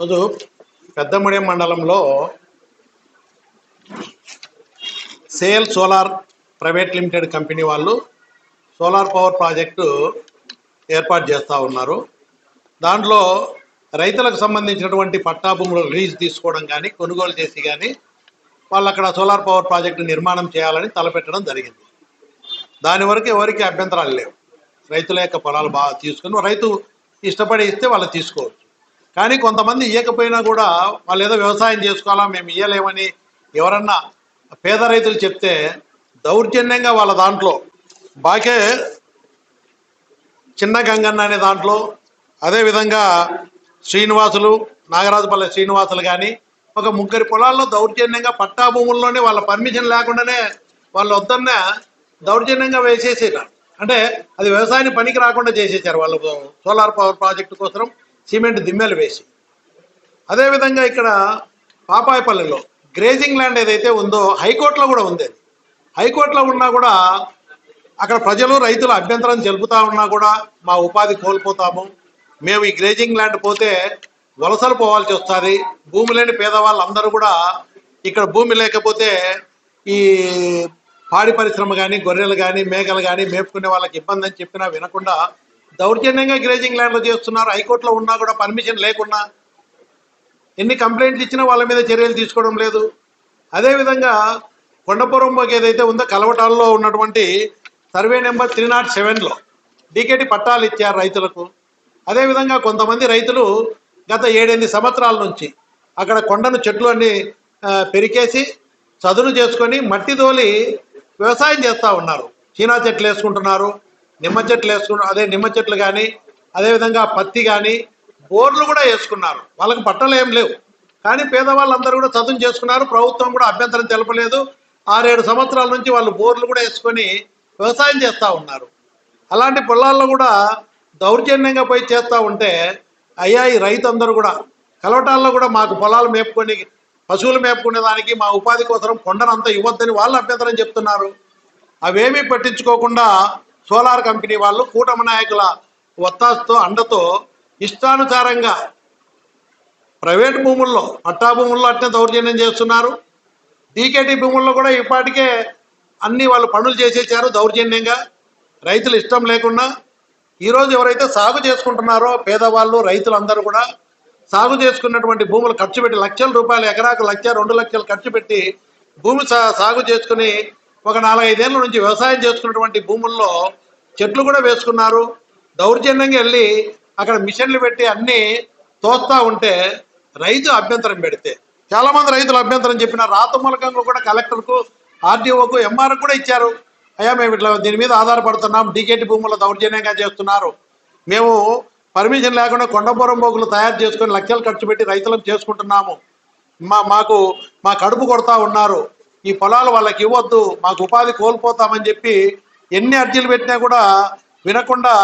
రోజు పెద్దముడియం మండలంలో sale solar private limited company వాళ్ళు సోలార్ పవర్ ప్రాజెక్టు ఏర్పాటు చేస్తూ ఉన్నారు. దాంట్లో రైతులకు సంబంధించినటువంటి పట్టా భూములు తీసుకోవడం కానీ కొనుగోలు చేసి కానీ వాళ్ళు అక్కడ సోలార్ పవర్ ప్రాజెక్టు నిర్మాణం చేయాలని తలపెట్టడం జరిగింది. దాని వరకు ఎవరికి అభ్యంతరాలు లేవు. రైతుల యొక్క పొలాలు బాగా తీసుకుని రైతు ఇష్టపడి ఇస్తే వాళ్ళు తీసుకోవచ్చు. కానీ కొంతమంది ఇవ్వకపోయినా కూడా వాళ్ళు ఏదో వ్యవసాయం చేసుకోవాలా మేము ఇవ్వలేమని ఎవరన్నా పేద రైతులు చెప్తే దౌర్జన్యంగా వాళ్ళ దాంట్లో బాకే చిన్న గంగన్న అనే దాంట్లో అదేవిధంగా శ్రీనివాసులు నాగరాజుపల్లె శ్రీనివాసులు కానీ ఒక ముగ్గురి పొలాల్లో దౌర్జన్యంగా పట్టా భూముల్లోనే వాళ్ళ పర్మిషన్ లేకుండానే వాళ్ళు వద్దన్న దౌర్జన్యంగా వేసేసారు అంటే అది వ్యవసాయానికి పనికి రాకుండా చేసేసారు వాళ్ళు. సోలార్ పవర్ ప్రాజెక్టు కోసం సిమెంట్ దిమ్మెలు వేసి. అదేవిధంగా ఇక్కడ పాపాయపల్లిలో గ్రేజింగ్ ల్యాండ్ ఏదైతే ఉందో హైకోర్టులో కూడా ఉంది అది. హైకోర్టులో ఉన్నా కూడా అక్కడ ప్రజలు రైతులు అభ్యంతరం జరుపుతా ఉన్నా కూడా మా ఉపాధి కోల్పోతాము. మేము ఈ గ్రేజింగ్ ల్యాండ్ పోతే వలసలు పోవాల్సి వస్తుంది. భూమి లేని పేదవాళ్ళు అందరూ కూడా ఇక్కడ భూమి లేకపోతే ఈ పాడి పరిశ్రమ కానీ గొర్రెలు కానీ మేకలు కానీ మేపుకునే వాళ్ళకి ఇబ్బంది అని చెప్పినా వినకుండా దౌర్జన్యంగా గ్రేజింగ్ ల్యాండ్లో చేస్తున్నారు. హైకోర్టులో ఉన్నా కూడా పర్మిషన్ లేకున్నా ఎన్ని కంప్లైంట్లు ఇచ్చినా వాళ్ళ మీద చర్యలు తీసుకోవడం లేదు. అదేవిధంగా కొండపురంలోకి ఏదైతే ఉందో కలవటాల్లో ఉన్నటువంటి సర్వే నెంబర్ త్రీ నాట్ సెవెన్లో డీకేటీ పట్టాలు ఇచ్చారు రైతులకు. అదేవిధంగా కొంతమంది రైతులు గత ఏడెనిమిది సంవత్సరాల నుంచి అక్కడ కొండను చెట్లు అన్ని పెరికేసి చదును చేసుకొని మట్టి తోలి వ్యవసాయం చేస్తూ ఉన్నారు. చీనా చెట్లు వేసుకుంటున్నారు. నిమ్మ చెట్లు వేసుకుంటు అదే నిమ్మ చెట్లు కానీ అదేవిధంగా పత్తి కానీ బోర్లు కూడా వేసుకున్నారు. వాళ్ళకి బట్టలు ఏం లేవు. కానీ పేదవాళ్ళందరూ కూడా చదువు చేసుకున్నారు. ప్రభుత్వం కూడా అభ్యంతరం తెలపలేదు. ఆరేడు సంవత్సరాల నుంచి వాళ్ళు బోర్లు కూడా వేసుకొని వ్యవసాయం చేస్తూ ఉన్నారు. అలాంటి పొలాల్లో కూడా దౌర్జన్యంగా పోయి చేస్తూ ఉంటే అయ్యా ఈ రైతు అందరూ కూడా కలవటాల్లో కూడా మాకు పొలాలు మేపుకొని పశువులు మేపుకునే దానికి మా ఉపాధి కోసం కొండనంతా ఇవ్వద్దని వాళ్ళు అభ్యంతరం చెప్తున్నారు. అవేమీ పట్టించుకోకుండా సోలార్ కంపెనీ వాళ్ళు కూటమి నాయకుల ఒత్తాసుతో అండతో ఇష్టానుసారంగా ప్రైవేట్ భూముల్లో పట్టా భూముల్లో అట్నే దౌర్జన్యం చేస్తున్నారు. డీకేటీ భూముల్లో కూడా ఇప్పటికే అన్ని వాళ్ళు పనులు చేసేసారు దౌర్జన్యంగా. రైతులు ఇష్టం లేకుండా ఈరోజు ఎవరైతే సాగు చేసుకుంటున్నారో పేదవాళ్ళు రైతులందరూ కూడా సాగు చేసుకున్నటువంటి భూములు ఖర్చు పెట్టి లక్షల రూపాయలు ఎకరాకు లక్ష రెండు లక్షలు ఖర్చు పెట్టి భూమి సా- సాగు చేసుకుని ఒక నాలుగైదేళ్ళ నుంచి వ్యవసాయం చేసుకున్నటువంటి భూముల్లో చెట్లు కూడా వేసుకున్నారు. దౌర్జన్యంగా వెళ్ళి అక్కడ మిషన్లు పెట్టి అన్ని తోస్తా ఉంటే రైతు అభ్యంతరం పెడితే. చాలా మంది రైతులు అభ్యంతరం చెప్పిన రాత మూలకంగా కూడా కలెక్టర్కు ఆర్డీఓకు ఎంఆర్ కూడా ఇచ్చారు. అయ్యా మేము ఇట్లా దీని మీద ఆధారపడుతున్నాం డీకేటీ భూముల దౌర్జన్యంగా చేస్తున్నారు. మేము పర్మిషన్ లేకుండా కొండపురం బొగ్గులు తయారు చేసుకొని లక్షలు ఖర్చు పెట్టి రైతులకు చేసుకుంటున్నాము. మా మాకు మా కడుపు కొడతా ఉన్నారు. ఈ పొలాలు వాళ్ళకి ఇవ్వద్దు మాకు ఉపాధి కోల్పోతామని చెప్పి ఎన్ని అర్జీలు పెట్టినా కూడా వినకుండా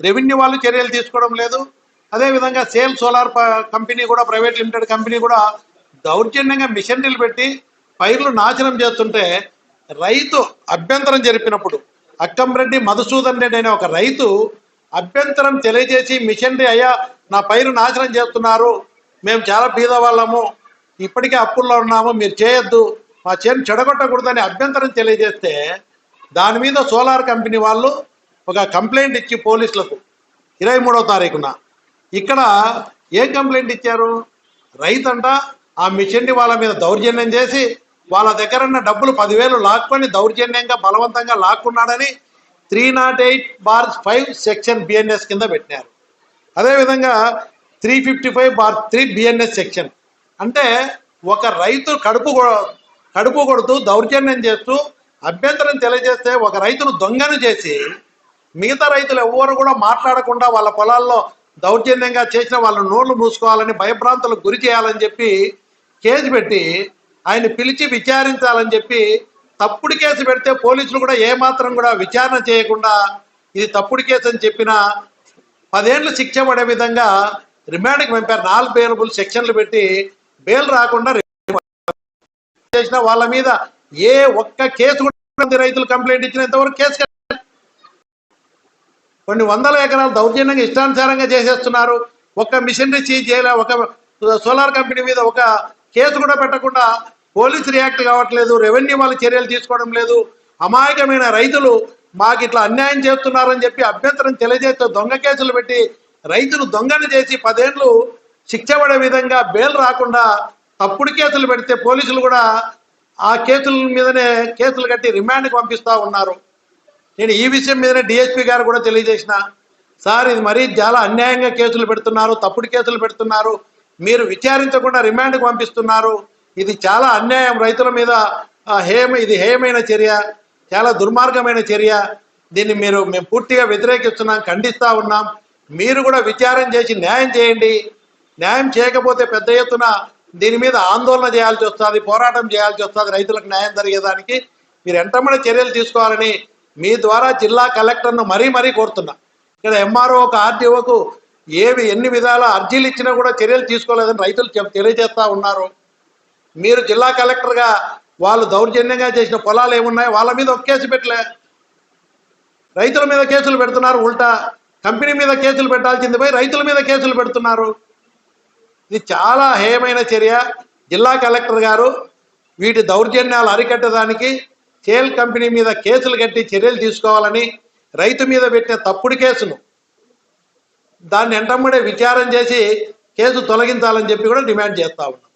రెవెన్యూ వాళ్ళు చర్యలు తీసుకోవడం లేదు. అదేవిధంగా సేల్ సోలార్ ప- కంపెనీ కూడా ప్రైవేట్ లిమిటెడ్ కంపెనీ కూడా దౌర్జన్యంగా మిషనరీలు పెట్టి పైర్లు నాశనం చేస్తుంటే రైతు అభ్యంతరం జరిపినప్పుడు అక్కంరెడ్డి మధుసూదన్ రెడ్డి అనే ఒక రైతు అభ్యంతరం తెలియజేసి మిషనరీ అయ్యా నా పైరు నాశనం చేస్తున్నారు మేము చాలా బీదవాళ్ళము ఇప్పటికే అప్పుల్లో ఉన్నాము మీరు చేయొద్దు మా చేను చెడగొట్టకూడదని అభ్యంతరం తెలియజేస్తే దాని మీద సోలార్ కంపెనీ వాళ్ళు ఒక కంప్లైంట్ ఇచ్చి పోలీసులకు. ఇరవై మూడవ తారీఖున. ఇక్కడ ఏం కంప్లైంట్ ఇచ్చారు? రైతంట ఆ మిషన్ని వాళ్ళ మీద దౌర్జన్యం చేసి వాళ్ళ దగ్గర ఉన్న డబ్బులు పదివేలు లాక్కొని దౌర్జన్యంగా బలవంతంగా లాక్కున్నాడని three not eight bar five section BNS కింద పెట్టినారు. అదేవిధంగా three fifty five bar three BNS section. అంటే ఒక రైతు కడుపు కొ- కడుపు కొడుతూ దౌర్జన్యం చేస్తూ అభ్యంతరం తెలియజేస్తే ఒక రైతును దొంగను చేసి మిగతా రైతులు ఎవ్వరు కూడా మాట్లాడకుండా వాళ్ళ పొలాల్లో దౌర్జన్యంగా చేసిన వాళ్ళ నోళ్ళు మూసుకోవాలని భయభ్రాంతులకు గురి చేయాలని చెప్పి కేసు పెట్టి ఆయన పిలిచి విచారించాలని చెప్పి తప్పుడు కేసు పెడితే పోలీసులు కూడా ఏమాత్రం కూడా విచారణ చేయకుండా ఇది తప్పుడు కేసు అని చెప్పిన పదేళ్ళు శిక్ష పడే విధంగా రిమాండ్కి పంపారు. నాలుగు బెయిలబుల్ సెక్షన్లు పెట్టి బెయిల్ రాకుండా చేసిన వాళ్ళ మీద ఏ ఒక్క కేసు కూడా రైతులు కంప్లైంట్ ఇచ్చిన ఇంతవరకు కేసు కొన్ని వందల ఎకరాలు దౌర్జన్యంగా ఇష్టానుసారంగా చేసేస్తున్నారు. ఒక్క మిషనరీ సీజ్ చేయలే ఒక సోలార్ కంపెనీ మీద ఒక కేసు కూడా పెట్టకుండా పోలీసు రియాక్ట్ కావట్లేదు రెవెన్యూ వాళ్ళు చర్యలు తీసుకోవడం లేదు. అమాయకమైన రైతులు మాకు ఇట్లా అన్యాయం చేస్తున్నారని చెప్పి అభ్యంతరం తెలియజేస్తూ దొంగ కేసులు పెట్టి రైతులు దొంగను చేసి పదేళ్ళు శిక్ష పడే విధంగా బెయిల్ రాకుండా తప్పుడు కేసులు పెడితే పోలీసులు కూడా ఆ కేసుల మీదనే కేసులు కట్టి రిమాండ్కి పంపిస్తా ఉన్నారు. నేను ఈ విషయం మీదనే డిఎస్పీ గారు కూడా తెలియజేసిన సార్ ఇది మరీ చాలా అన్యాయంగా కేసులు పెడుతున్నారు తప్పుడు కేసులు పెడుతున్నారు. మీరు విచారించకుండా రిమాండ్కి పంపిస్తున్నారు. ఇది చాలా అన్యాయం రైతుల మీద హేమ ఇది హేయమైన చర్య చాలా దుర్మార్గమైన చర్య. దీన్ని మీరు మేము పూర్తిగా వ్యతిరేకిస్తున్నాం ఖండిస్తూ ఉన్నాం. మీరు కూడా విచారం చేసి న్యాయం చేయండి. న్యాయం చేయకపోతే పెద్ద ఎత్తున దీని మీద ఆందోళన చేయాల్సి వస్తుంది పోరాటం చేయాల్సి వస్తుంది రైతులకు న్యాయం జరిగేదానికి. మీరు ఎంతమంది చర్యలు తీసుకోవాలని మీ ద్వారా జిల్లా కలెక్టర్ను మరీ మరీ కోరుతున్నా. ఇక్కడ ఎంఆర్ఓ ఒక ఆర్డీఓకు ఏవి ఎన్ని విధాల అర్జీలు ఇచ్చినా కూడా చర్యలు తీసుకోలేదని రైతులు తెలియజేస్తూ ఉన్నారు. మీరు జిల్లా కలెక్టర్గా వాళ్ళు దౌర్జన్యంగా చేసిన పొలాలు ఏమున్నాయి వాళ్ళ మీద ఒక కేసు పెట్టలే. రైతుల మీద కేసులు పెడుతున్నారు ఉల్టా. కంపెనీ మీద కేసులు పెట్టాల్సింది పోయి రైతుల మీద కేసులు పెడుతున్నారు. ఇది చాలా హేయమైన చర్య. జిల్లా కలెక్టర్ గారు వీటి దౌర్జన్యాలు అరికట్టడానికి సేల్ కంపెనీ మీద కేసులు కట్టి చర్యలు తీసుకోవాలని రైతు మీద పెట్టిన తప్పుడు కేసును దాన్ని వెంటమ్మడే విచారం చేసి కేసు తొలగించాలని చెప్పి కూడా డిమాండ్ చేస్తా ఉన్నాం.